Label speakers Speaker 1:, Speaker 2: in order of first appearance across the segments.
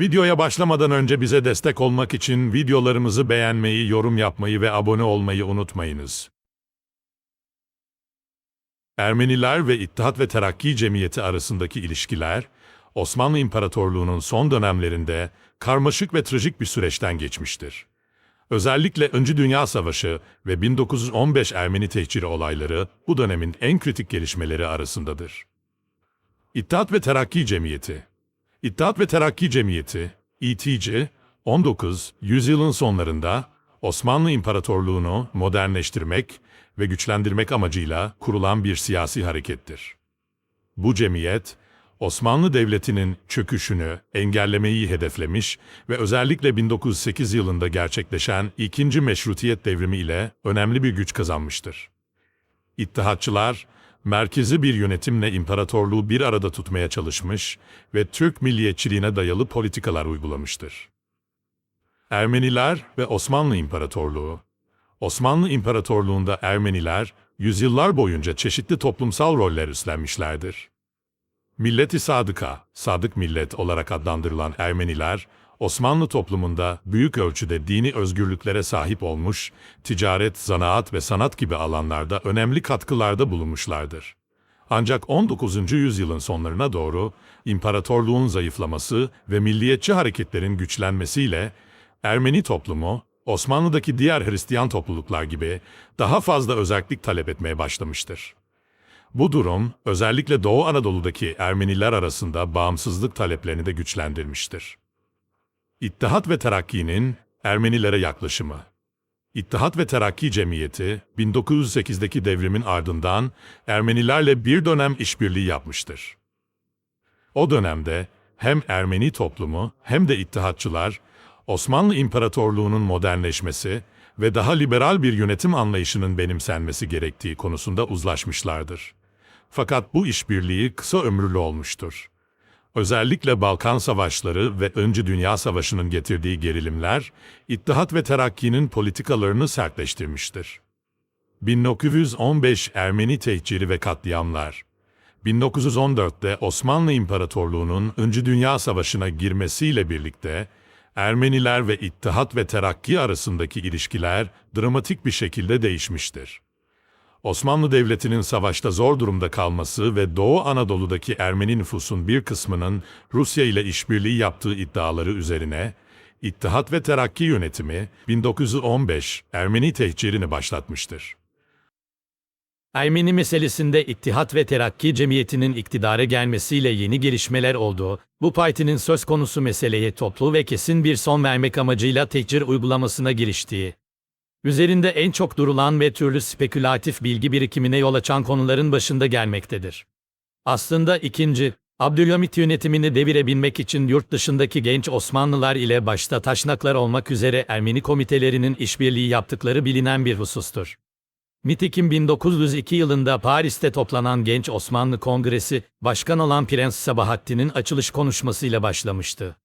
Speaker 1: Videoya başlamadan önce bize destek olmak için videolarımızı beğenmeyi, yorum yapmayı ve abone olmayı unutmayınız. Ermeniler ve İttihat ve Terakki Cemiyeti arasındaki ilişkiler, Osmanlı İmparatorluğu'nun son dönemlerinde karmaşık ve trajik bir süreçten geçmiştir. Özellikle Öncü Dünya Savaşı ve 1915 Ermeni tehciri olayları bu dönemin en kritik gelişmeleri arasındadır. İttihat ve Terakki Cemiyeti İttihat ve Terakki Cemiyeti, İTC, 19 yüzyılın sonlarında Osmanlı İmparatorluğu'nu modernleştirmek ve güçlendirmek amacıyla kurulan bir siyasi harekettir. Bu cemiyet, Osmanlı Devleti'nin çöküşünü engellemeyi hedeflemiş ve özellikle 1908 yılında gerçekleşen ikinci Meşrutiyet Devrimi ile önemli bir güç kazanmıştır. İttihatçılar, merkezi bir yönetimle imparatorluğu bir arada tutmaya çalışmış ve Türk milliyetçiliğine dayalı politikalar uygulamıştır. Ermeniler ve Osmanlı İmparatorluğu Osmanlı İmparatorluğu'nda Ermeniler, yüzyıllar boyunca çeşitli toplumsal roller üstlenmişlerdir. Milleti Sadıka, Sadık Millet olarak adlandırılan Ermeniler, Osmanlı toplumunda büyük ölçüde dini özgürlüklere sahip olmuş, ticaret, zanaat ve sanat gibi alanlarda önemli katkılarda bulunmuşlardır. Ancak 19. yüzyılın sonlarına doğru imparatorluğun zayıflaması ve milliyetçi hareketlerin güçlenmesiyle Ermeni toplumu Osmanlı'daki diğer Hristiyan topluluklar gibi daha fazla özellik talep etmeye başlamıştır. Bu durum özellikle Doğu Anadolu'daki Ermeniler arasında bağımsızlık taleplerini de güçlendirmiştir. İttihat ve Terakki'nin Ermenilere yaklaşımı İttihat ve Terakki Cemiyeti 1908'deki devrimin ardından Ermenilerle bir dönem işbirliği yapmıştır. O dönemde hem Ermeni toplumu hem de İttihatçılar Osmanlı İmparatorluğu'nun modernleşmesi ve daha liberal bir yönetim anlayışının benimsenmesi gerektiği konusunda uzlaşmışlardır. Fakat bu işbirliği kısa ömürlü olmuştur. Özellikle Balkan Savaşları ve Öncü Dünya Savaşı'nın getirdiği gerilimler, İttihat ve Terakki'nin politikalarını sertleştirmiştir. 1915 Ermeni tehciri ve katliamlar 1914'te Osmanlı İmparatorluğu'nun Öncü Dünya Savaşı'na girmesiyle birlikte, Ermeniler ve İttihat ve Terakki arasındaki ilişkiler dramatik bir şekilde değişmiştir. Osmanlı Devleti'nin savaşta zor durumda kalması ve Doğu Anadolu'daki Ermeni nüfusun bir kısmının Rusya ile işbirliği yaptığı iddiaları üzerine İttihat ve Terakki yönetimi 1915 Ermeni tehcirini başlatmıştır.
Speaker 2: Ermeni meselesinde İttihat ve Terakki Cemiyeti'nin iktidara gelmesiyle yeni gelişmeler oldu. Bu partinin söz konusu meseleye toplu ve kesin bir son vermek amacıyla tekcir uygulamasına giriştiği. Üzerinde en çok durulan ve türlü spekülatif bilgi birikimine yol açan konuların başında gelmektedir. Aslında ikinci, Abdülhamit yönetimini devirebilmek için yurt dışındaki genç Osmanlılar ile başta taşnaklar olmak üzere Ermeni komitelerinin işbirliği yaptıkları bilinen bir husustur. Nitekim 1902 yılında Paris'te toplanan Genç Osmanlı Kongresi, başkan olan Prens Sabahattin'in açılış konuşmasıyla başlamıştı.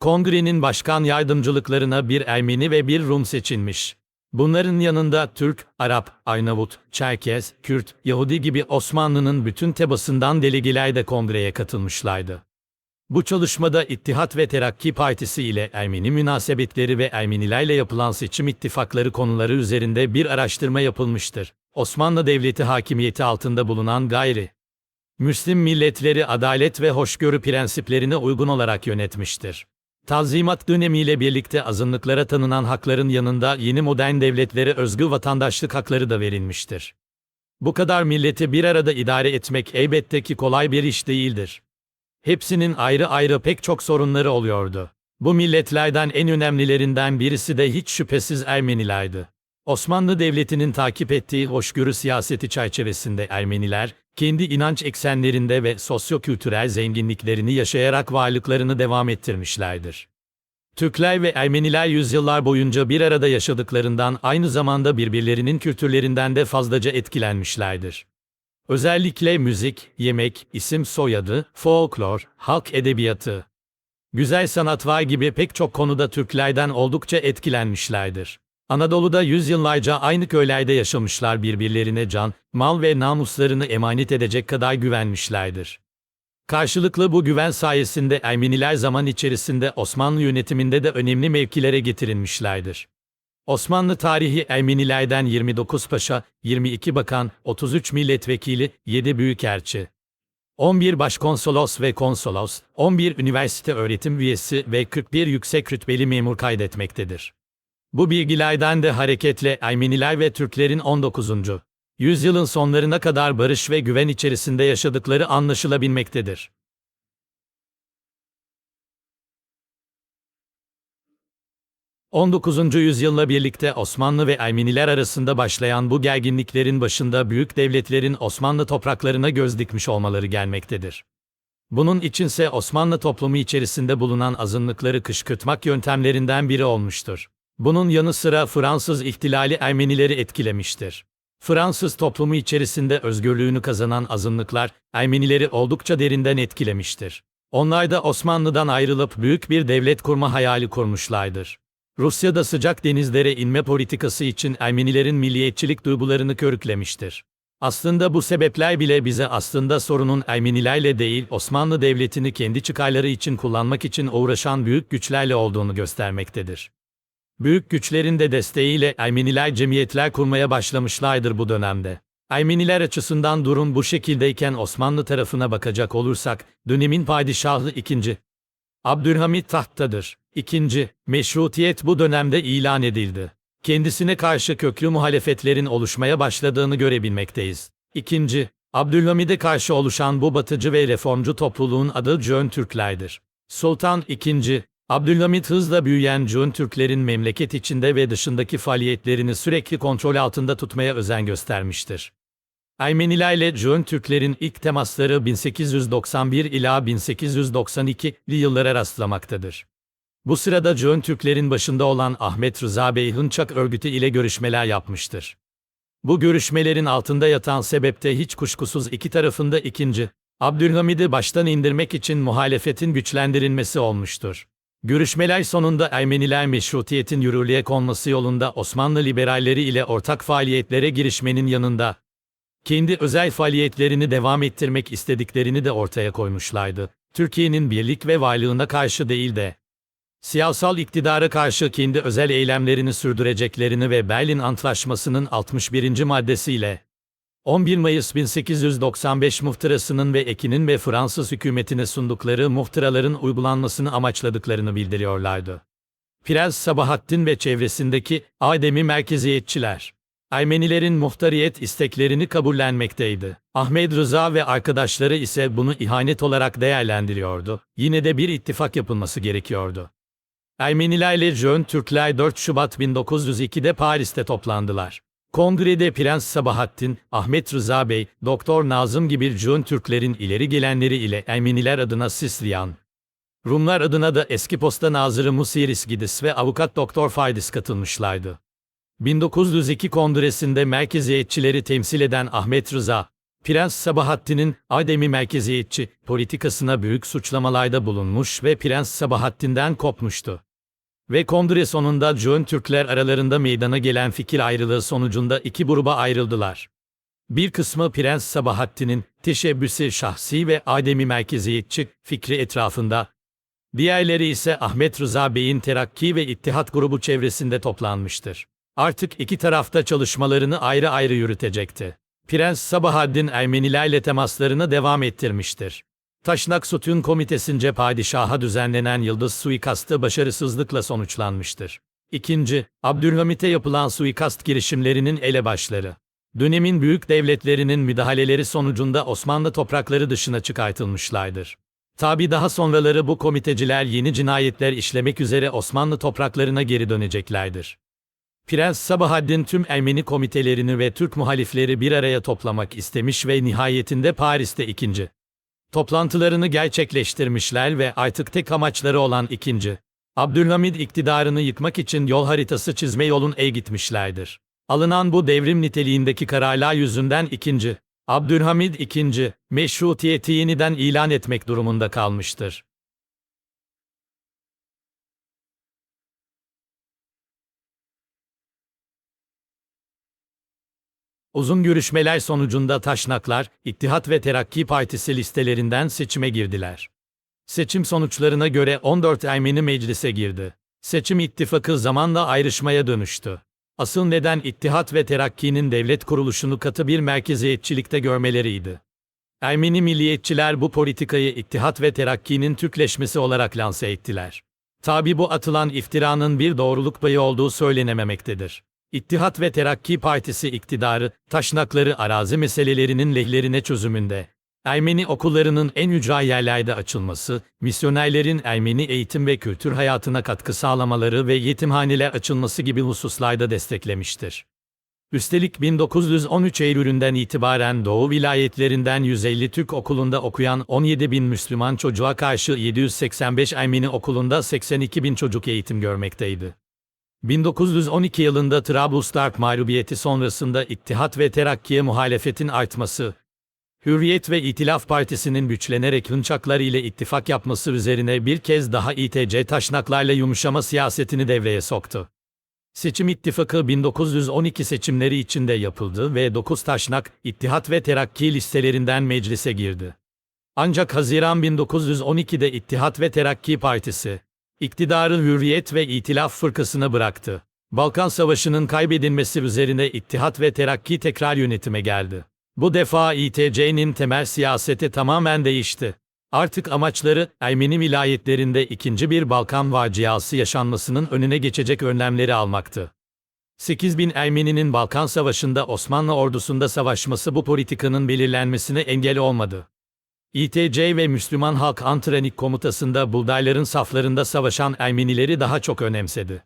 Speaker 2: Kongrenin başkan yardımcılıklarına bir Ermeni ve bir Rum seçilmiş. Bunların yanında Türk, Arap, Arnavut, Çerkez, Kürt, Yahudi gibi Osmanlı'nın bütün tebasından delegeler de kongreye katılmışlardı. Bu çalışmada İttihat ve Terakki Partisi ile Ermeni münasebetleri ve Ermenilerle yapılan seçim ittifakları konuları üzerinde bir araştırma yapılmıştır. Osmanlı Devleti hakimiyeti altında bulunan gayri Müslim milletleri adalet ve hoşgörü prensiplerine uygun olarak yönetmiştir. Tanzimat dönemiyle birlikte azınlıklara tanınan hakların yanında yeni modern devletlere özgü vatandaşlık hakları da verilmiştir. Bu kadar milleti bir arada idare etmek elbette ki kolay bir iş değildir. Hepsinin ayrı ayrı pek çok sorunları oluyordu. Bu milletlerden en önemlilerinden birisi de hiç şüphesiz Ermenilerdi. Osmanlı Devleti'nin takip ettiği hoşgörü siyaseti çerçevesinde Ermeniler, kendi inanç eksenlerinde ve sosyo-kültürel zenginliklerini yaşayarak varlıklarını devam ettirmişlerdir. Türkler ve Ermeniler yüzyıllar boyunca bir arada yaşadıklarından aynı zamanda birbirlerinin kültürlerinden de fazlaca etkilenmişlerdir. Özellikle müzik, yemek, isim soyadı, folklor, halk edebiyatı, güzel sanat var gibi pek çok konuda Türklerden oldukça etkilenmişlerdir. Anadolu'da yüzyıllarca aynı köylerde yaşamışlar birbirlerine can, mal ve namuslarını emanet edecek kadar güvenmişlerdir. Karşılıklı bu güven sayesinde Ermeniler zaman içerisinde Osmanlı yönetiminde de önemli mevkilere getirilmişlerdir. Osmanlı tarihi Ermenilerden 29 paşa, 22 bakan, 33 milletvekili, 7 büyükelçi, 11 başkonsolos ve konsolos, 11 üniversite öğretim üyesi ve 41 yüksek rütbeli memur kaydetmektedir. Bu bilgilerden de hareketle Ermeniler ve Türklerin 19. yüzyılın sonlarına kadar barış ve güven içerisinde yaşadıkları anlaşılabilmektedir. 19. yüzyılla birlikte Osmanlı ve Ermeniler arasında başlayan bu gerginliklerin başında büyük devletlerin Osmanlı topraklarına göz dikmiş olmaları gelmektedir. Bunun içinse Osmanlı toplumu içerisinde bulunan azınlıkları kışkırtmak yöntemlerinden biri olmuştur. Bunun yanı sıra Fransız ihtilali Ermenileri etkilemiştir. Fransız toplumu içerisinde özgürlüğünü kazanan azınlıklar Ermenileri oldukça derinden etkilemiştir. Onlar da Osmanlı'dan ayrılıp büyük bir devlet kurma hayali kurmuşlardır. Rusya'da sıcak denizlere inme politikası için Ermenilerin milliyetçilik duygularını körüklemiştir. Aslında bu sebepler bile bize aslında sorunun Ermenilerle değil Osmanlı Devleti'ni kendi çıkarları için kullanmak için uğraşan büyük güçlerle olduğunu göstermektedir. Büyük güçlerin de desteğiyle Ermeniler cemiyetler kurmaya başlamışlardır bu dönemde. Ermeniler açısından durum bu şekildeyken Osmanlı tarafına bakacak olursak, dönemin padişahı 2. Abdülhamit tahttadır. İkinci, meşrutiyet bu dönemde ilan edildi. Kendisine karşı köklü muhalefetlerin oluşmaya başladığını görebilmekteyiz. İkinci, Abdülhamid'e karşı oluşan bu batıcı ve reformcu topluluğun adı Cön Türklerdir. Sultan II. Abdülhamid hızla büyüyen Cön Türklerin memleket içinde ve dışındaki faaliyetlerini sürekli kontrol altında tutmaya özen göstermiştir. Ermenilerle Cön Türklerin ilk temasları 1891 ila 1892'li yıllara rastlamaktadır. Bu sırada Cön Türklerin başında olan Ahmet Rıza Bey Hınçak örgütü ile görüşmeler yapmıştır. Bu görüşmelerin altında yatan sebepte hiç kuşkusuz iki tarafında ikinci, Abdülhamid'i baştan indirmek için muhalefetin güçlendirilmesi olmuştur. Görüşmeler sonunda Ermeniler meşrutiyetin yürürlüğe konması yolunda Osmanlı liberalleri ile ortak faaliyetlere girişmenin yanında, kendi özel faaliyetlerini devam ettirmek istediklerini de ortaya koymuşlardı. Türkiye'nin birlik ve varlığına karşı değil de, siyasal iktidara karşı kendi özel eylemlerini sürdüreceklerini ve Berlin Antlaşması'nın 61. maddesiyle 11 Mayıs 1895 muhtırasının ve Ekin'in ve Fransız hükümetine sundukları muhtıraların uygulanmasını amaçladıklarını bildiriyorlardı. Prens Sabahattin ve çevresindeki Ademi merkeziyetçiler, Ermenilerin muhtariyet isteklerini kabullenmekteydi. Ahmet Rıza ve arkadaşları ise bunu ihanet olarak değerlendiriyordu. Yine de bir ittifak yapılması gerekiyordu. Ermenilerle Jön Türkler 4 Şubat 1902'de Paris'te toplandılar. Kongrede Prens Sabahattin, Ahmet Rıza Bey, Doktor Nazım gibi Jön Türklerin ileri gelenleri ile Ermeniler adına Sisliyan, Rumlar adına da eski posta nazırı Musiris Gidis ve avukat Doktor Faydis katılmışlardı. 1902 Kongresi'nde merkeziyetçileri temsil eden Ahmet Rıza, Prens Sabahattin'in Ademi merkeziyetçi politikasına büyük suçlamalarda bulunmuş ve Prens Sabahattin'den kopmuştu. Ve kongre sonunda Jön Türkler aralarında meydana gelen fikir ayrılığı sonucunda iki gruba ayrıldılar. Bir kısmı Prens Sabahattin'in teşebbüsü şahsi ve Ademi merkeziyetçi fikri etrafında, diğerleri ise Ahmet Rıza Bey'in Terakki ve İttihat grubu çevresinde toplanmıştır. Artık iki tarafta çalışmalarını ayrı ayrı yürütecekti. Prens Sabahaddin Ermenilerle temaslarını devam ettirmiştir. Taşnak Sütun Komitesi'nce padişaha düzenlenen Yıldız suikastı başarısızlıkla sonuçlanmıştır. İkinci, Abdülhamit'e yapılan suikast girişimlerinin elebaşları. Dönemin büyük devletlerinin müdahaleleri sonucunda Osmanlı toprakları dışına çıkartılmışlardır. Tabi daha sonraları bu komiteciler yeni cinayetler işlemek üzere Osmanlı topraklarına geri döneceklerdir. Prens Sabahaddin tüm Ermeni komitelerini ve Türk muhalifleri bir araya toplamak istemiş ve nihayetinde Paris'te ikinci toplantılarını gerçekleştirmişler ve artık tek amaçları olan ikinci Abdülhamid iktidarını yıkmak için yol haritası çizme yolun e gitmişlerdir. Alınan bu devrim niteliğindeki kararlar yüzünden ikinci Abdülhamid II meşrutiyeti yeniden ilan etmek durumunda kalmıştır. Uzun görüşmeler sonucunda Taşnaklar, İttihat ve Terakki Partisi listelerinden seçime girdiler. Seçim sonuçlarına göre 14 Ermeni meclise girdi. Seçim ittifakı zamanla ayrışmaya dönüştü. Asıl neden İttihat ve Terakki'nin devlet kuruluşunu katı bir merkeziyetçilikte görmeleriydi. Ermeni milliyetçiler bu politikayı İttihat ve Terakki'nin Türkleşmesi olarak lanse ettiler. Tabi bu atılan iftiranın bir doğruluk payı olduğu söylenememektedir. İttihat ve Terakki Partisi iktidarı, taşnakları arazi meselelerinin lehlerine çözümünde, Ermeni okullarının en ücra yerlerde açılması, misyonerlerin Ermeni eğitim ve kültür hayatına katkı sağlamaları ve yetimhaneler açılması gibi hususlarda desteklemiştir. Üstelik 1913 Eylül'ünden itibaren Doğu vilayetlerinden 150 Türk okulunda okuyan 17 bin Müslüman çocuğa karşı 785 Ermeni okulunda 82 bin çocuk eğitim görmekteydi. 1912 yılında Trablusgarp mağlubiyeti sonrasında İttihat ve Terakki'ye muhalefetin artması, Hürriyet ve İtilaf Partisi'nin güçlenerek hınçaklar ile ittifak yapması üzerine bir kez daha İTC taşnaklarla yumuşama siyasetini devreye soktu. Seçim ittifakı 1912 seçimleri içinde yapıldı ve 9 taşnak, İttihat ve Terakki listelerinden meclise girdi. Ancak Haziran 1912'de İttihat ve Terakki Partisi, iktidarı Hürriyet ve İtilaf fırkasına bıraktı. Balkan Savaşı'nın kaybedilmesi üzerine İttihat ve Terakki tekrar yönetime geldi. Bu defa İTC'nin temel siyaseti tamamen değişti. Artık amaçları Ermeni vilayetlerinde ikinci bir Balkan faciası yaşanmasının önüne geçecek önlemleri almaktı. 8 bin Ermeninin Balkan Savaşı'nda Osmanlı ordusunda savaşması bu politikanın belirlenmesine engel olmadı. İTC ve Müslüman Halk Antrenik Komutası'nda Bulgarların saflarında savaşan Ermenileri daha çok önemsedi.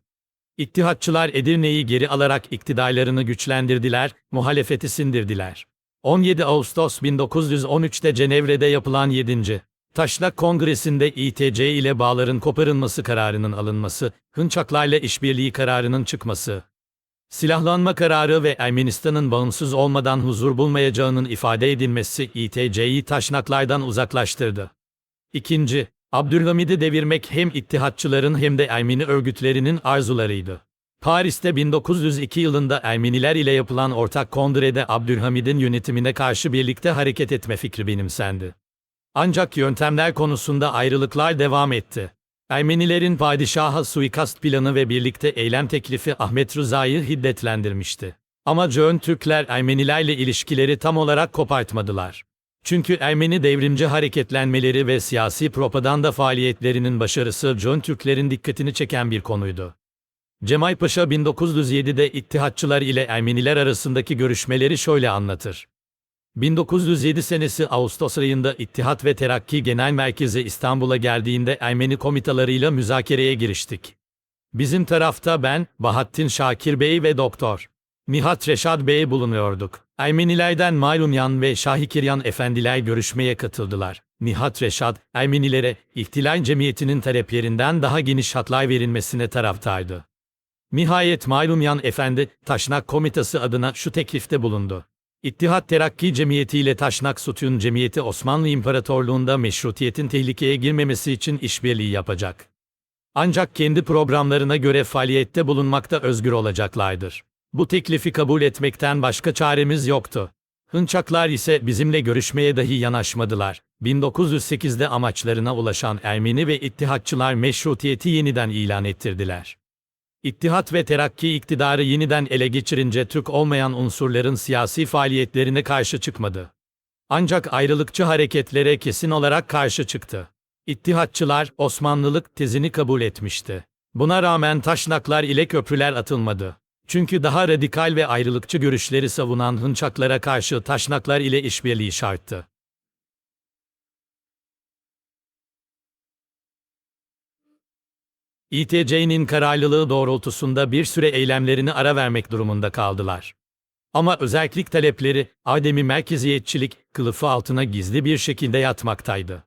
Speaker 2: İttihatçılar Edirne'yi geri alarak iktidarlarını güçlendirdiler, muhalefeti sindirdiler. 17 Ağustos 1913'te Cenevre'de yapılan 7. Taşnak Kongresi'nde İTC ile bağların koparılması kararının alınması, Hınçaklarla işbirliği kararının çıkması, silahlanma kararı ve Ermenistan'ın bağımsız olmadan huzur bulmayacağının ifade edilmesi İTC'yi taşnaklardan uzaklaştırdı. İkinci, Abdülhamid'i devirmek hem ittihatçıların hem de Ermeni örgütlerinin arzularıydı. Paris'te 1902 yılında Ermeniler ile yapılan ortak kongrede Abdülhamid'in yönetimine karşı birlikte hareket etme fikri benimsendi. Ancak yöntemler konusunda ayrılıklar devam etti. Ermenilerin padişaha suikast planı ve birlikte eylem teklifi Ahmet Rıza'yı hiddetlendirmişti. Ama Jön Türkler Ermenilerle ilişkileri tam olarak kopartmadılar. Çünkü Ermeni devrimci hareketlenmeleri ve siyasi propaganda faaliyetlerinin başarısı Jön Türklerin dikkatini çeken bir konuydu. Cemal Paşa 1907'de İttihatçılar ile Ermeniler arasındaki görüşmeleri şöyle anlatır. 1907 senesi Ağustos ayında İttihat ve Terakki Genel Merkezi İstanbul'a geldiğinde Ermeni komitalarıyla müzakereye giriştik. Bizim tarafta ben, Bahattin Şakir Bey ve Doktor Nihat Reşad Bey bulunuyorduk. Ermenilerden Maylunyan ve Şahikiryan efendiler görüşmeye katıldılar. Nihat Reşad, Ermenilere ihtilal cemiyetinin taleplerinden daha geniş hatlar verilmesine taraftardı. Nihayet Maylunyan Efendi, Taşnak Komitası adına şu teklifte bulundu. İttihat Terakki Cemiyeti ile Taşnak Sütun Cemiyeti Osmanlı İmparatorluğunda meşrutiyetin tehlikeye girmemesi için işbirliği yapacak. Ancak kendi programlarına göre faaliyette bulunmakta özgür olacaklardır. Bu teklifi kabul etmekten başka çaremiz yoktu. Hınçaklar ise bizimle görüşmeye dahi yanaşmadılar. 1908'de amaçlarına ulaşan Ermeni ve İttihatçılar meşrutiyeti yeniden ilan ettirdiler. İttihat ve Terakki iktidarı yeniden ele geçirince Türk olmayan unsurların siyasi faaliyetlerine karşı çıkmadı. Ancak ayrılıkçı hareketlere kesin olarak karşı çıktı. İttihatçılar Osmanlılık tezini kabul etmişti. Buna rağmen taşnaklar ile köprüler atılmadı. Çünkü daha radikal ve ayrılıkçı görüşleri savunan hınçaklara karşı taşnaklar ile işbirliği şarttı. İTC'nin kararlılığı doğrultusunda bir süre eylemlerini ara vermek durumunda kaldılar. Ama özellik talepleri, ademi merkeziyetçilik, kılıfı altına gizli bir şekilde yatmaktaydı.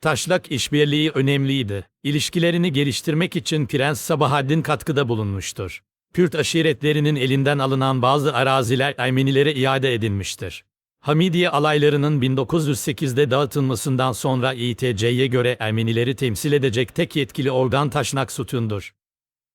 Speaker 2: Taşlak işbirliği önemliydi. İlişkilerini geliştirmek için Prens Sabahaddin katkıda bulunmuştur. Kürt aşiretlerinin elinden alınan bazı araziler Ermenilere iade edilmiştir. Hamidiye alaylarının 1908'de dağıtılmasından sonra İTC'ye göre Ermenileri temsil edecek tek yetkili organ Taşnak Sütun'dur.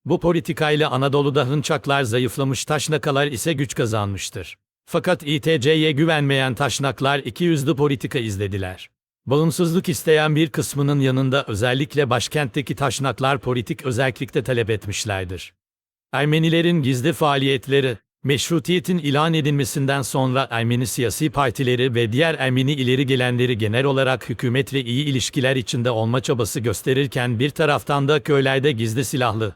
Speaker 2: Bu politikayla Anadolu'da Hınçaklar zayıflamış Taşnakalar ise güç kazanmıştır. Fakat İTC'ye güvenmeyen taşnaklar ikiyüzlü politika izlediler. Bağımsızlık isteyen bir kısmının yanında özellikle başkentteki taşnaklar politik özellikle talep etmişlerdir. Ermenilerin gizli faaliyetleri, meşrutiyetin ilan edilmesinden sonra Ermeni siyasi partileri ve diğer Ermeni ileri gelenleri genel olarak hükümetle iyi ilişkiler içinde olma çabası gösterirken bir taraftan da köylerde gizli silahlı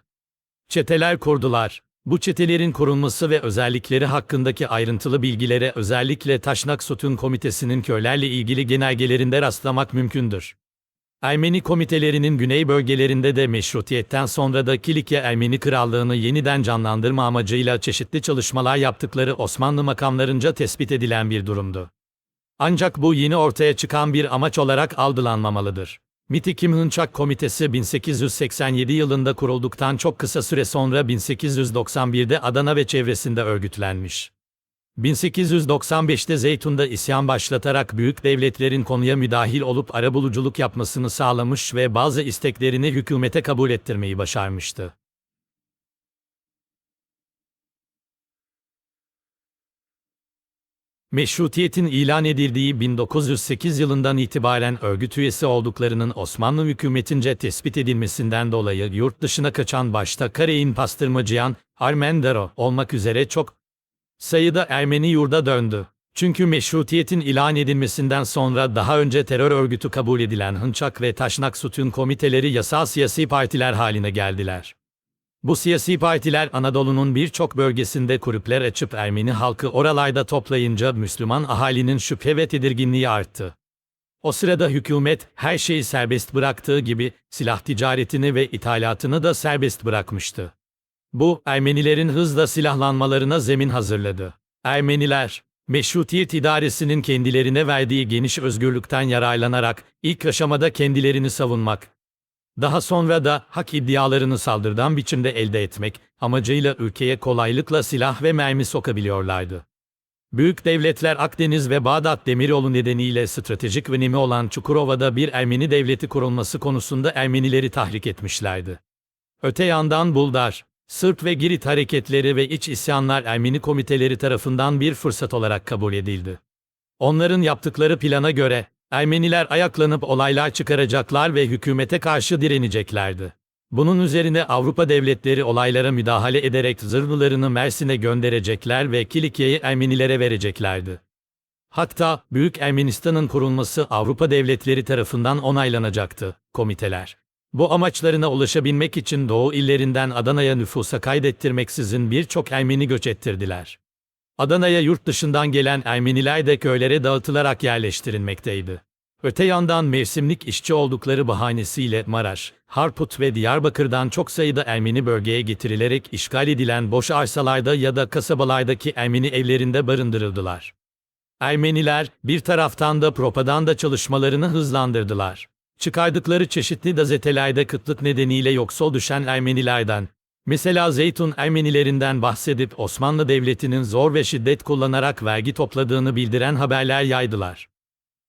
Speaker 2: çeteler kurdular. Bu çetelerin kurulması ve özellikleri hakkındaki ayrıntılı bilgilere özellikle Taşnak Sütun Komitesi'nin köylerle ilgili genelgelerinde rastlamak mümkündür. Ermeni komitelerinin güney bölgelerinde de meşrutiyetten sonra da Kilikya Ermeni Krallığını yeniden canlandırma amacıyla çeşitli çalışmalar yaptıkları Osmanlı makamlarınca tespit edilen bir durumdu. Ancak bu yeni ortaya çıkan bir amaç olarak algılanmamalıdır. Miti Kim Hınçak Komitesi 1887 yılında kurulduktan çok kısa süre sonra 1891'de Adana ve çevresinde örgütlenmiş. 1895'te Zeytun'da isyan başlatarak büyük devletlerin konuya müdahil olup arabuluculuk yapmasını sağlamış ve bazı isteklerini hükümete kabul ettirmeyi başarmıştı. Meşrutiyetin ilan edildiği 1908 yılından itibaren örgüt üyesi olduklarının Osmanlı hükümetince tespit edilmesinden dolayı yurt dışına kaçan başta Karein Pastırmacıyan, Armendaro olmak üzere çok sayıda Ermeni yurda döndü. Çünkü meşrutiyetin ilan edilmesinden sonra daha önce terör örgütü kabul edilen Hınçak ve Taşnak Sütun komiteleri yasal siyasi partiler haline geldiler. Bu siyasi partiler Anadolu'nun birçok bölgesinde kulüpler açıp Ermeni halkı oralarda toplayınca Müslüman ahalinin şüphe ve tedirginliği arttı. O sırada hükümet her şeyi serbest bıraktığı gibi silah ticaretini ve ithalatını da serbest bırakmıştı. Bu, Ermenilerin hızla silahlanmalarına zemin hazırladı. Ermeniler, Meşrutiyet idaresinin kendilerine verdiği geniş özgürlükten yararlanarak ilk aşamada kendilerini savunmak, daha sonra da hak iddialarını saldırgan biçimde elde etmek amacıyla ülkeye kolaylıkla silah ve mermi sokabiliyorlardı. Büyük devletler Akdeniz ve Bağdat demiryolu nedeniyle stratejik önemi olan Çukurova'da bir Ermeni devleti kurulması konusunda Ermenileri tahrik etmişlerdi. Öte yandan Buldar, Sırp ve Girit hareketleri ve iç isyanlar Ermeni komiteleri tarafından bir fırsat olarak kabul edildi. Onların yaptıkları plana göre, Ermeniler ayaklanıp olaylar çıkaracaklar ve hükümete karşı direneceklerdi. Bunun üzerine Avrupa devletleri olaylara müdahale ederek zırhlılarını Mersin'e gönderecekler ve Kilikya'yı Ermenilere vereceklerdi. Hatta Büyük Ermenistan'ın kurulması Avrupa devletleri tarafından onaylanacaktı, komiteler. Bu amaçlarına ulaşabilmek için Doğu illerinden Adana'ya nüfusa kaydettirmeksizin birçok Ermeni göç ettirdiler. Adana'ya yurt dışından gelen Ermeniler de köylere dağıtılarak yerleştirilmekteydi. Öte yandan mevsimlik işçi oldukları bahanesiyle Maraş, Harput ve Diyarbakır'dan çok sayıda Ermeni bölgeye getirilerek işgal edilen boş arsalarda ya da kasabalardaki Ermeni evlerinde barındırıldılar. Ermeniler bir taraftan da propaganda çalışmalarını hızlandırdılar. Çıkardıkları çeşitli gazetelerde kıtlık nedeniyle yoksul düşen Ermenilerden, Mesela Zeytun Ermenilerinden bahsedip Osmanlı Devleti'nin zor ve şiddet kullanarak vergi topladığını bildiren haberler yaydılar.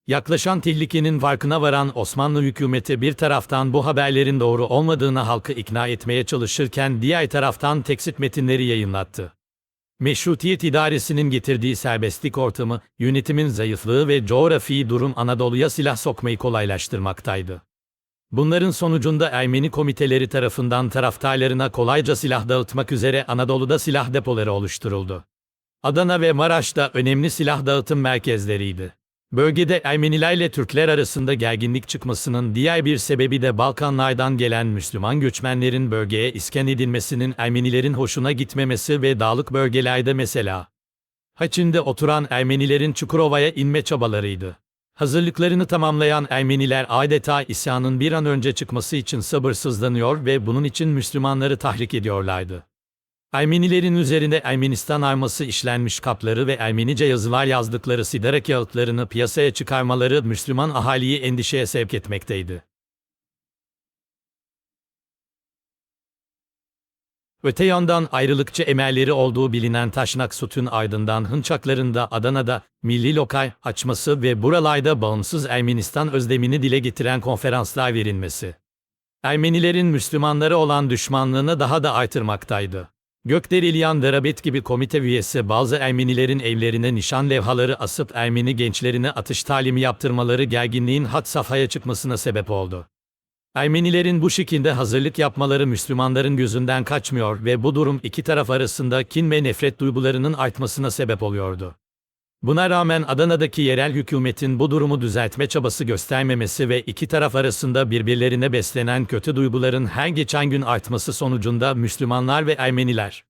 Speaker 2: Yaklaşan tehlikenin farkına varan Osmanlı hükümeti bir taraftan bu haberlerin doğru olmadığını halkı ikna etmeye çalışırken diğer taraftan teksit metinleri yayınlattı. Meşrutiyet idaresinin getirdiği serbestlik ortamı, yönetimin zayıflığı ve coğrafi durum Anadolu'ya silah sokmayı kolaylaştırmaktaydı. Bunların sonucunda Ermeni komiteleri tarafından taraftarlarına kolayca silah dağıtmak üzere Anadolu'da silah depoları oluşturuldu. Adana ve Maraş'ta önemli silah dağıtım merkezleriydi. Bölgede Ermenilerle Türkler arasında gerginlik çıkmasının diğer bir sebebi de Balkanlardan gelen Müslüman göçmenlerin bölgeye iskan edilmesinin Ermenilerin hoşuna gitmemesi ve dağlık bölgelerde mesela Haçin'de oturan Ermenilerin Çukurova'ya inme çabalarıydı. Hazırlıklarını tamamlayan Ermeniler adeta isyanın bir an önce çıkması için sabırsızlanıyor ve bunun için Müslümanları tahrik ediyorlardı. Ermenilerin üzerinde Ermenistan arması işlenmiş kapları ve Ermenice yazılar yazdıkları sigara kağıtlarını piyasaya çıkarmaları Müslüman ahaliyi endişeye sevk etmekteydi. Öte yandan ayrılıkçı emelleri olduğu bilinen Taşnak Sütün ardından Hınçaklarında Adana'da milli lokal açması ve buralarda bağımsız Ermenistan özlemini dile getiren konferanslar verilmesi. Ermenilerin Müslümanlara olan düşmanlığını daha da artırmaktaydı. Gökderilyan Darabet gibi komite üyesi bazı Ermenilerin evlerine nişan levhaları asıp Ermeni gençlerine atış talimi yaptırmaları gerginliğin had safhaya çıkmasına sebep oldu. Ermenilerin bu şekilde hazırlık yapmaları Müslümanların gözünden kaçmıyor ve bu durum iki taraf arasında kin ve nefret duygularının artmasına sebep oluyordu. Buna rağmen Adana'daki yerel hükümetin bu durumu düzeltme çabası göstermemesi ve iki taraf arasında birbirlerine beslenen kötü duyguların her geçen gün artması sonucunda Müslümanlar ve Ermeniler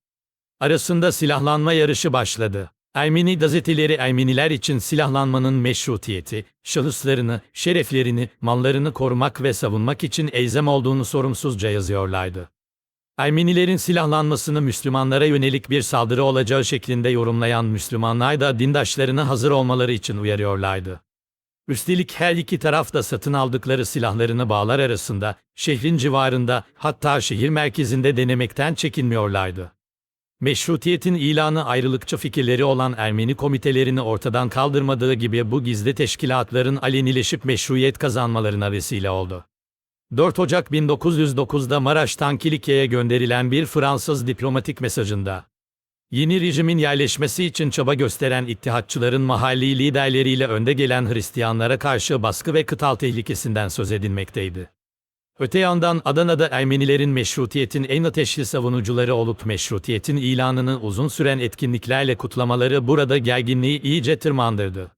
Speaker 2: arasında silahlanma yarışı başladı. Ermeni gazeteleri Ermeniler için silahlanmanın meşrutiyeti, şahıslarını, şereflerini, mallarını korumak ve savunmak için elzem olduğunu sorumsuzca yazıyorlardı. Ermenilerin silahlanmasını Müslümanlara yönelik bir saldırı olacağı şeklinde yorumlayan Müslümanlar da dindaşlarına hazır olmaları için uyarıyorlardı. Üstelik her iki taraf da satın aldıkları silahlarını bağlar arasında, şehrin civarında, hatta şehir merkezinde denemekten çekinmiyorlardı. Meşrutiyetin ilanı ayrılıkçı fikirleri olan Ermeni komitelerini ortadan kaldırmadığı gibi bu gizli teşkilatların alenileşip meşruiyet kazanmalarına vesile oldu. 4 Ocak 1909'da Maraş'tan Kilikya'ya gönderilen bir Fransız diplomatik mesajında, yeni rejimin yerleşmesi için çaba gösteren ittihatçıların mahalli liderleriyle önde gelen Hristiyanlara karşı baskı ve kıtal tehlikesinden söz edilmekteydi. Öte yandan Adana'da Ermenilerin meşrutiyetin en ateşli savunucuları olup meşrutiyetin ilanını uzun süren etkinliklerle kutlamaları burada gerginliği iyice tırmandırdı.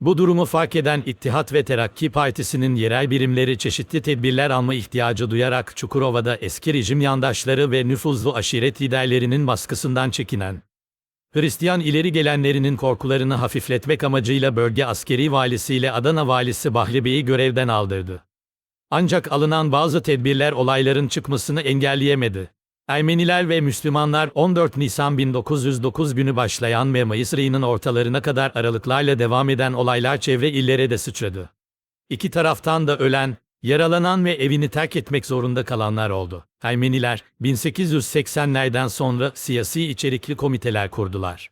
Speaker 2: Bu durumu fark eden İttihat ve Terakki Partisi'nin yerel birimleri çeşitli tedbirler alma ihtiyacı duyarak Çukurova'da eski rejim yandaşları ve nüfuzlu aşiret liderlerinin baskısından çekinen, Hristiyan ileri gelenlerinin korkularını hafifletmek amacıyla bölge askeri valisiyle Adana valisi Bahri Bey'i görevden aldırdı. Ancak alınan bazı tedbirler olayların çıkmasını engelleyemedi. Ermeniler ve Müslümanlar 14 Nisan 1909 günü başlayan ve Mayıs ayının ortalarına kadar aralıklarla devam eden olaylar çevre illere de sıçradı. İki taraftan da ölen, yaralanan ve evini terk etmek zorunda kalanlar oldu. Ermeniler 1880'lerden sonra siyasi içerikli komiteler kurdular.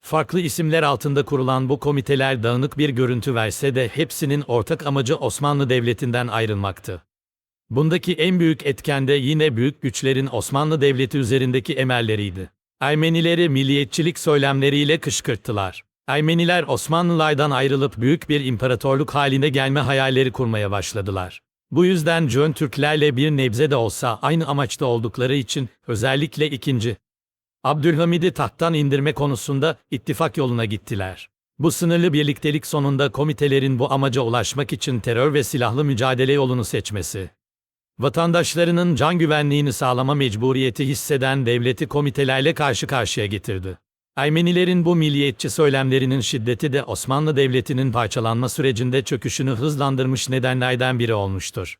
Speaker 2: Farklı isimler altında kurulan bu komiteler dağınık bir görüntü verse de hepsinin ortak amacı Osmanlı Devleti'nden ayrılmaktı. Bundaki en büyük etken de yine büyük güçlerin Osmanlı Devleti üzerindeki emelleriydi. Ermenileri milliyetçilik söylemleriyle kışkırttılar. Ermeniler Osmanlılardan ayrılıp büyük bir imparatorluk haline gelme hayalleri kurmaya başladılar. Bu yüzden Cön Türklerle bir nebze de olsa aynı amaçta oldukları için özellikle ikinci Abdülhamid'i tahttan indirme konusunda ittifak yoluna gittiler. Bu sınırlı birliktelik sonunda komitelerin bu amaca ulaşmak için terör ve silahlı mücadele yolunu seçmesi. Vatandaşlarının can güvenliğini sağlama mecburiyeti hisseden devleti komitelerle karşı karşıya getirdi. Ermenilerin bu milliyetçi söylemlerinin şiddeti de Osmanlı Devleti'nin parçalanma sürecinde çöküşünü hızlandırmış nedenlerden biri olmuştur.